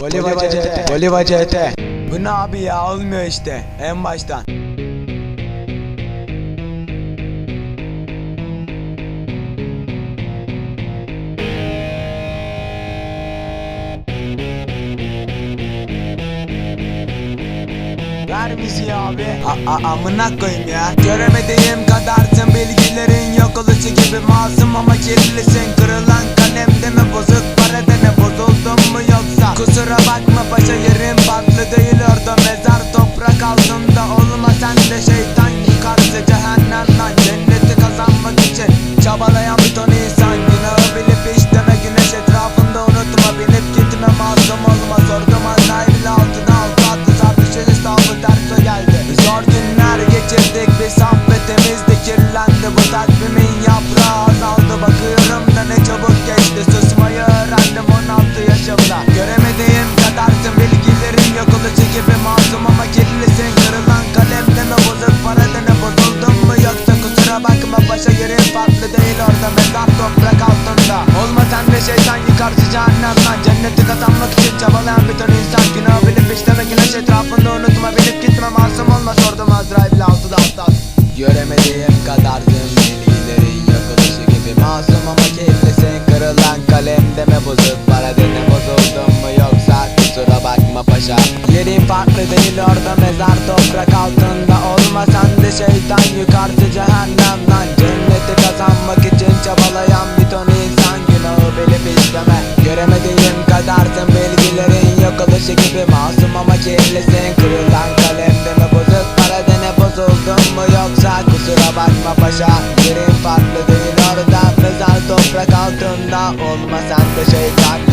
Bolivar CT. Bolivar CT. Bu ne abi ya olmuyor işte en baştan. Ver müziği abi. A a amına koyayım ya. Göremediğim kadarsın bilgilerin yok oluşu gibi masum ama kirlisin. Kırılan kalemde mi bozuk parada ne yoksa? Kusura bakma paşa yerim farklı değil orada mezar toprak altında olma sen de şeytan yukarısı cehennemden cenneti kazanmak için çabalayan Göremediğim kadarsın bilgilerin yok oluşu gibi masum ama kirlisin. Kırılan kalemde mi bozuk parada ne bozuldun mu yoksa kusura bakma. Başa yerin farklı değil orada mezar toprak altında. Olma sen şeytan yukarısı cehennemden Cenneti kazanmak için çabalayan bir ton insan. Günah bilip işleme güneş etrafında unutma. Bilip gitme masum olma sordum Azrail'le altıda alttan Göremediğim kadar orada mezar toprak altında Olma sen de şeytan yukarısı cehennemden. Cenneti kazanmak için çabalayan bir ton insan Günahı bilip işleme Göremediğim kadarsın bilgilerin yok oluşu gibi Masum ama kirlisin. Kırılan kalemde mi bozuk Para ne bozuldun mu yoksa kusura bakma paşa. Yerin farklı değil orada mezar toprak altında Olma sen de şeytan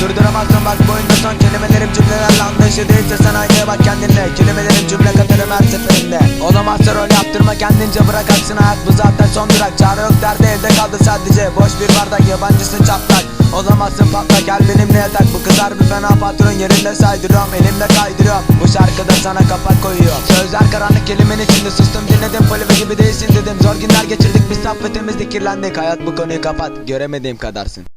Durduramazsın bak bu oyunda son kelimelerim cümlelerle anlayışı değilse sen aynaya bak kendinle. Kelimelerim cümle katarım her seferinde. Olamazsa rol yaptırma kendince bırak aksın hayat. Bu zaten son durak. Çare yok derdi evde kaldı sadece. Boş bir bardak yabancısın çatlak. Olamazsın patlak. Gel benimle yatak. Bu kızar bir fena patron yerinde saydırıyorum. Elimde kaydırıyorum. Bu şarkıda sana kapak koyuyor. Sözler karanlık kelimenin içinde sustum. Dinledim Polive gibi değilsin dedim. Zor günler geçirdik biz sohbetimizde kirlendik. Hayat bu konuyu kapat. Göremediğim kadarsın